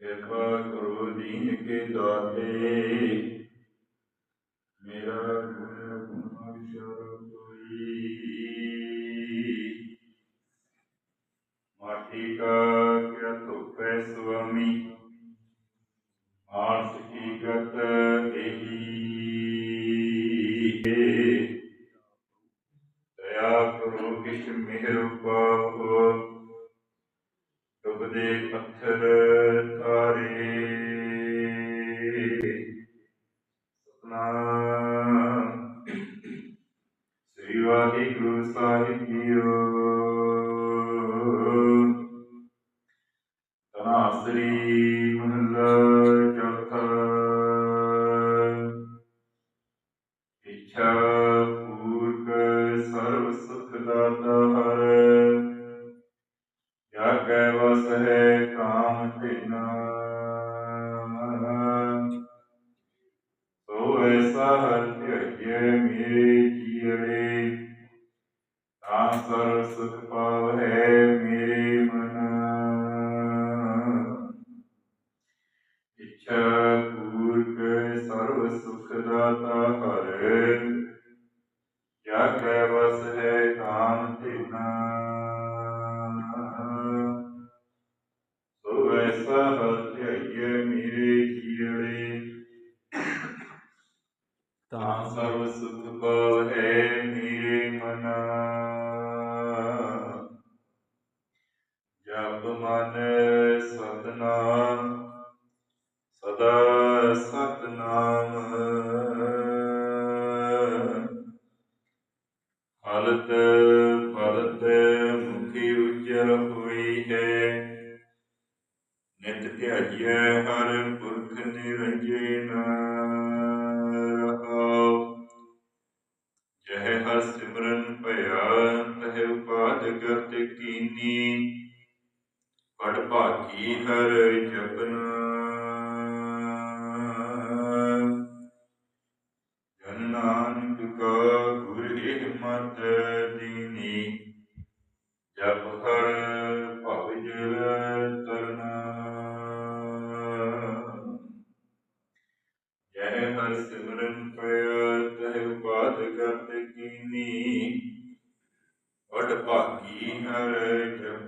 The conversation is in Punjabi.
ਕਿਰਪਾ ਕਰੋ ਦੀਨ ਕੇ ਦਾਤੇ। ਮੇਰਾ ਗੁਣ ਗੁਣਾ ਵਿਚਾਰ ਕੋਈ। ਮਾਟੀ ਕਾ ਕਿਆ ਧੋਪੈ ਸੁਆਮੀ। ਮਾਨਸ ਕੀ ਗਤ ਇਹੀ ਡੁੱਬਦੇ ਪੱਥਰ ਤਾਰੇ। ਸਤਨਾਮ। ਸ੍ਰੀ ਵਾਹਿਗੁਰੂ ਸਾਹਿਬ ਜੀਓ। ਤਨਾਸਰੀ ਮਹੱਲਾ ਚੌਥਾ। ਇੱਛਾ ਹੈ ਕਾਮ ਤੇਨਾ ਸੋ ਐਸਾ ਹਰ ਧਿਆਏ ਮੇਰੇ ਤਾਂ ਸਰ ਸੁਖ ਪਾਵੈ ਮੇਰੇ ਮਨ। ਇੱਛਾ ਪੂਰਕ ਸਰਬ ਸੁਖ ਦਾਤਾ ਹਰ ਜਾ ਕੈ ਵਸ ਹੈ ਕਾਮ ਤੇਨਾ ਸੋ ਐਸਾ ਮੇਰੇ ਜੀੜੇ ਤਾਂ ਸਰਬ ਸੁਖ ਪਾਵੈ ਮੇਰੇ ਮਨ ਜਪ ਮਨ ਸਤਨਾਮ ਸਦਾ ਸਤਨਾਮ ਹਲਤ ਫਲਤ ਮੁਖੀ ਉਜਰ ਹੋਈ ਧਿਆਈਐ ਹਰ ਪੁਰਖ ਨਿਰੰਜਨ ਰਹਾਉ ਜਹ ਹਰ ਸਿਮਰਨ ਭਇਆ ਤਹਿ ਉਪਾਦ ਗਤ ਕੀਨੀ ਪੜ ਭਾਗੀ ਹਰ ਜਪਨ। in her